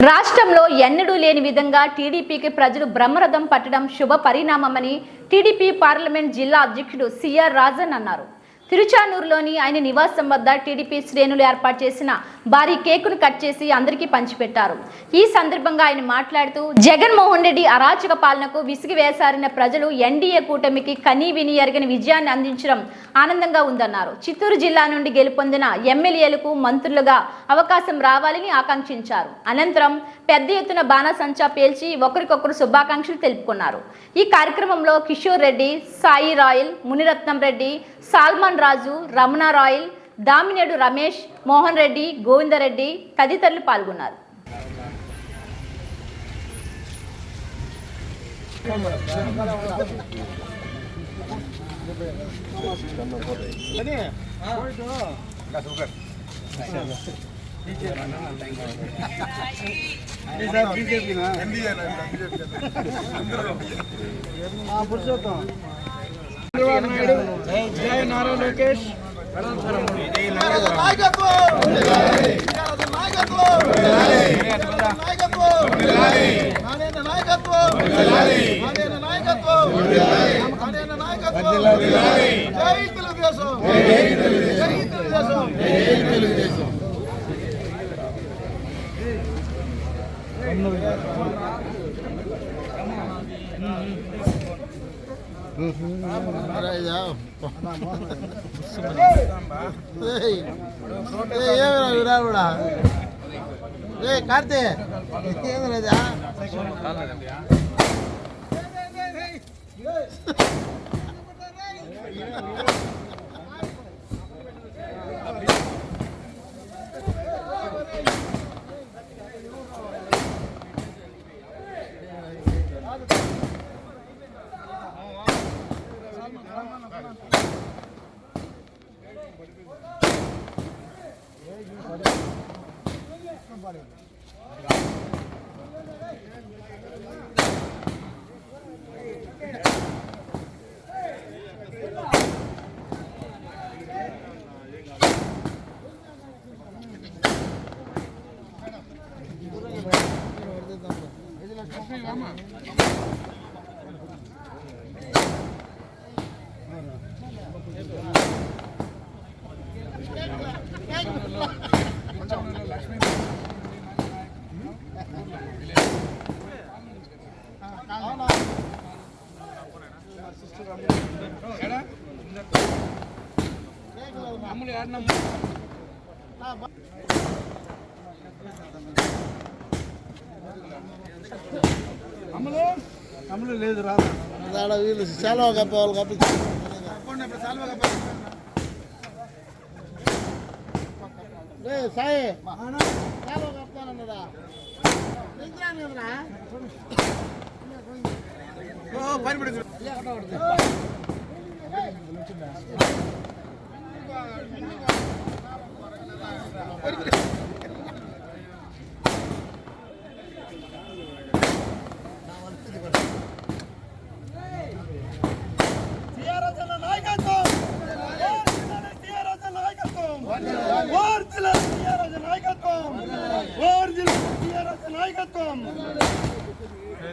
రాష్ట్రంలో ఎన్నడూ లేని విధంగా టీడీపీకి ప్రజలు బ్రహ్మరథం పట్టడం శుభ పరిణామమని టీడీపీ పార్లమెంట్ జిల్లా అధ్యక్షుడు సిఆర్ రాజన్ అన్నారు. తిరుచానూరులోని ఆయన నివాసం వద్ద టీడీపీ శ్రేణులు ఏర్పాటు చేసిన భారీ కేకును కట్ చేసి అందరికీ పంచిపెట్టారు. ఈ సందర్భంగా ఆయన మాట్లాడుతూ జగన్మోహన్ రెడ్డి అరాచక పాలనకు విసిగి వేసారిన ప్రజలు ఎన్డీఏ కూటమికి కనీ విని ఎరగని విజయాన్ని అందించడం ఆనందంగా ఉందన్నారు. చిత్తూరు జిల్లా నుండి గెలుపొందిన ఎమ్మెల్యేలకు మంత్రులుగా అవకాశం రావాలని ఆకాంక్షించారు. అనంతరం పెద్ద ఎత్తున బాణసంచా పేల్చి ఒకరికొకరు శుభాకాంక్షలు తెలుపుకున్నారు. ఈ కార్యక్రమంలో కిషోర్ రెడ్డి సాయి రాయల్ మునిరత్నం రెడ్డి సాల్మాన్ రాజు రమణ రాయల్ దామినేడు రమేష్ మోహన్ రెడ్డి గోవిందరెడ్డి తదితరులు పాల్గొన్నారు. జై నారా లోకేష్. కార్తీ ఏమరాజా అమ్ములు ఏడనమ్మ అమ్ములు అమ్ములు లేదు రాదా దాడ వీళ్ళు చాలా కప్ప వాళ్ళు కప్పి రే సాయి చాలా பயன்படுத்த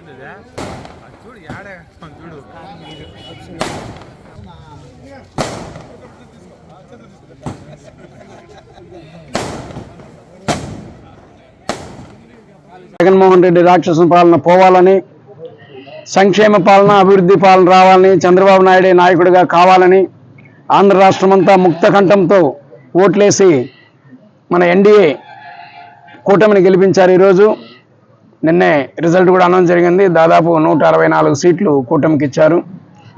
నిద్రాను కదరా చూడు యాడే చూడు. జగన్మోహన్ రెడ్డి రాక్షస పాలన పోవాలని సంక్షేమ పాలన అభివృద్ధి పాలన రావాలని చంద్రబాబు నాయుడే నాయకుడిగా కావాలని ఆంధ్ర రాష్ట్రమంతా ముక్త కంఠంతో ఓట్లేసి మన ఎన్డీఏ కూటమిని గెలిపించారు ఈరోజు. నిన్నే రిజల్ట్ కూడా అనౌన్స్ జరిగింది. దాదాపు నూట అరవై నాలుగు సీట్లు కూటమికి ఇచ్చారు.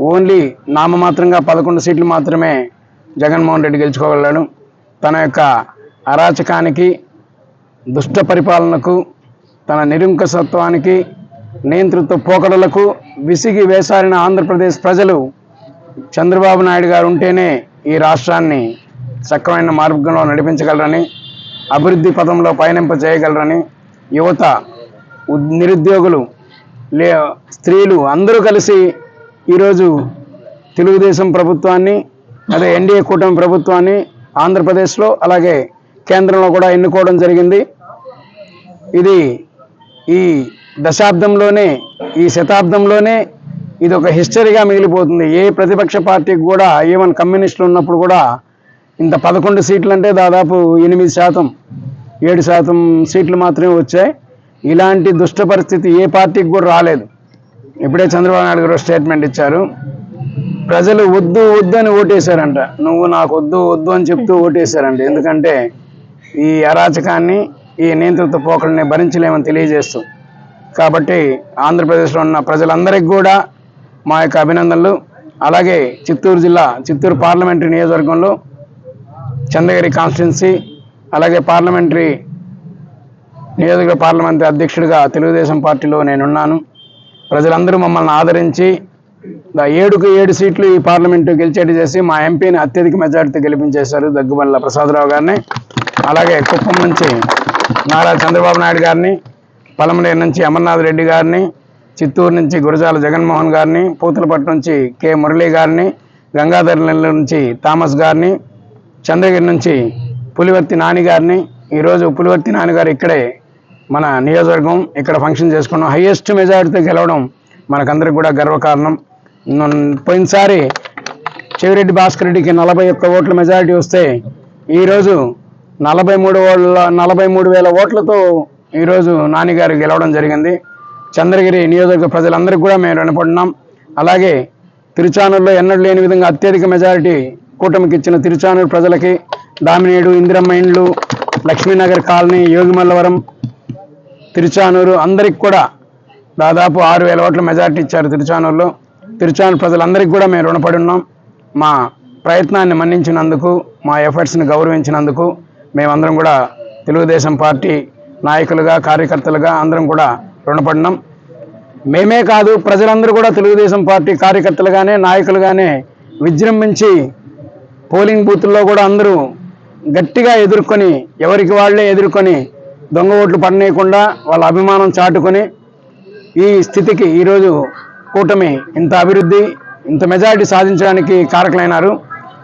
ఓన్లీ నామమాత్రంగా పదకొండు సీట్లు మాత్రమే జగన్మోహన్ రెడ్డి గెలుచుకోగలడు తన యొక్క అరాచకానికి దుష్ట పరిపాలనకు తన నిరుంకసత్వానికి నియంతృత్వ పోకడలకు విసిగి వేసారిన ఆంధ్రప్రదేశ్ ప్రజలు చంద్రబాబు నాయుడు గారు ఉంటేనే ఈ రాష్ట్రాన్ని చక్కమైన మార్గంలో నడిపించగలరని అభివృద్ధి పదంలో పయనింప చేయగలరని యువత ఉద్- నిరుద్యోగులు లే స్త్రీలు అందరూ కలిసి ఈరోజు తెలుగుదేశం ప్రభుత్వాన్ని అదే ఎన్డీఏ కూటమి ప్రభుత్వాన్ని ఆంధ్రప్రదేశ్లో అలాగే కేంద్రంలో కూడా ఎన్నుకోవడం జరిగింది. ఇది ఈ దశాబ్దంలోనే ఈ శతాబ్దంలోనే ఇది ఒక హిస్టరీగా మిగిలిపోతుంది. ఏ ప్రతిపక్ష పార్టీకి కూడా ఈవెన్ కమ్యూనిస్టులు ఉన్నప్పుడు కూడా ఇంత పదకొండు సీట్లు అంటే దాదాపు ఎనిమిది శాతం ఏడు శాతం సీట్లు మాత్రమే వచ్చాయి. ఇలాంటి దుష్ట పరిస్థితి ఏ పార్టీకి కూడా రాలేదు. ఇప్పుడే చంద్రబాబు నాయుడు గారు స్టేట్మెంట్ ఇచ్చారు. ప్రజలు వద్దు వద్దు అని ఓటేశారంట. నువ్వు నాకు వద్దు వద్దు అని చెప్తూ ఓటేశారంట. ఎందుకంటే ఈ అరాచకాన్ని ఈ నియంత్రిత పోకడని భరించలేమని తెలియజేస్తూ. కాబట్టి ఆంధ్రప్రదేశ్లో ఉన్న ప్రజలందరికీ కూడా మా యొక్క అభినందనలు. అలాగే చిత్తూరు జిల్లా చిత్తూరు పార్లమెంటరీ నియోజకవర్గంలో చంద్రగిరి కాన్స్టిట్యున్సీ అలాగే పార్లమెంటరీ నియోజక పార్లమెంటరీ అధ్యక్షుడిగా తెలుగుదేశం పార్టీలో నేనున్నాను. ప్రజలందరూ మమ్మల్ని ఆదరించి ఏడుకు ఏడు సీట్లు ఈ పార్లమెంటు గెలిచేటి చేసి మా ఎంపీని అత్యధిక మెజార్టీతో గెలిపించేశారు దగ్గుబల్ల ప్రసాదరావు గారిని. అలాగే కుప్పం నుంచి నారా చంద్రబాబు నాయుడు గారిని పలమనేరు నుంచి అమర్నాథ్ రెడ్డి గారిని చిత్తూరు నుంచి గురజాల జగన్మోహన్ గారిని పూతలపట్టు నుంచి కె మురళీ గారిని గంగాధర్ నెల్లూరు నుంచి థామస్ గారిని చంద్రగిరి నుంచి పులివర్తి నానిగారిని ఈరోజు పులివర్తి నాన్నగారు ఇక్కడే మన నియోజకవర్గం ఇక్కడ ఫంక్షన్ చేసుకున్నాం. హైయెస్ట్ మెజారిటీతో గెలవడం మనకందరికి కూడా గర్వకారణం. పోయినసారి చెవిరెడ్డి భాస్కర్ రెడ్డికి నలభై ఒక్క ఓట్ల మెజారిటీ వస్తే ఈరోజు నలభై మూడు ఓట్ల నలభై మూడు వేల ఓట్లతో ఈరోజు నాన్నగారు గెలవడం జరిగింది. చంద్రగిరి నియోజకవర్గ ప్రజలందరికీ కూడా మేము రుణపడినాం అలాగే తిరుచానూరులో ఎన్నడూ లేని విధంగా అత్యధిక మెజారిటీ కూటమికి ఇచ్చిన తిరుచానూరు ప్రజలకి దామినేడు ఇందిరమ్మ ఇండ్లు లక్ష్మీనగర్ కాలనీ యోగిమల్లవరం తిరుచానూరు అందరికి కూడా దాదాపు ఆరు వేల ఓట్ల మెజార్టీ ఇచ్చారు తిరుచానూరులో. తిరుచానూరు ప్రజలందరికీ కూడా మేము రుణపడి ఉన్నాం. మా ప్రయత్నాన్ని మన్నించినందుకు మా ఎఫర్ట్స్ని గౌరవించినందుకు మేమందరం కూడా తెలుగుదేశం పార్టీ నాయకులుగా కార్యకర్తలుగా అందరం కూడా రుణపడినాం. మేమే కాదు ప్రజలందరూ కూడా తెలుగుదేశం పార్టీ కార్యకర్తలుగానే నాయకులుగానే విజృంభించి పోలింగ్ బూత్ల్లో కూడా అందరూ గట్టిగా ఎదుర్కొని ఎవరికి వాళ్ళే ఎదుర్కొని దొంగ ఓట్లు పడనేయకుండా వాళ్ళ అభిమానం చాటుకొని ఈ స్థితికి ఈరోజు కూటమి ఇంత అభివృద్ధి ఇంత మెజారిటీ సాధించడానికి కారకులైనారు.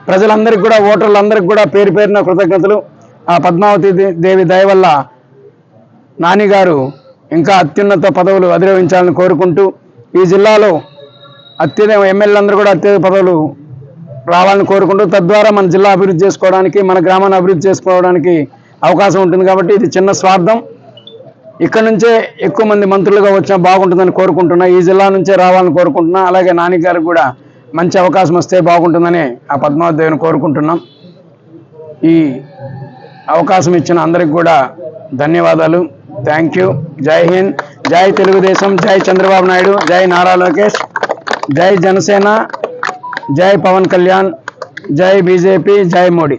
ప్రజలందరికీ కూడా ఓటర్లందరికీ కూడా పేరు పేరున కృతజ్ఞతలు. ఆ పద్మావతి దేవి దయ వల్ల నానిగారు ఇంకా అత్యున్నత పదవులు అధిరోహించాలని కోరుకుంటూ ఈ జిల్లాలో అత్యధిక ఎమ్మెల్యేలందరూ కూడా అత్యధిక పదవులు రావాలని కోరుకుంటూ తద్వారా మన జిల్లా అభివృద్ధి చేసుకోవడానికి మన గ్రామాన్ని అభివృద్ధి చేసుకోవడానికి అవకాశం ఉంటుంది కాబట్టి ఇది చిన్న స్వార్థం. ఇక్కడ నుంచే ఎక్కువ మంది మంత్రులుగా వచ్చినా బాగుంటుందని కోరుకుంటున్నా. ఈ జిల్లా నుంచే రావాలని కోరుకుంటున్నా. అలాగే నాని కూడా మంచి అవకాశం వస్తే బాగుంటుందని ఆ పద్మావతి కోరుకుంటున్నాం. ఈ అవకాశం ఇచ్చిన అందరికి కూడా ధన్యవాదాలు. థ్యాంక్ యూ జై హింద్. జై తెలుగుదేశం. జై చంద్రబాబు నాయుడు. జై నారా లోకేష్. జై జనసేన. జై పవన్ కళ్యాణ్ జై బీజేపీ జై మోడీ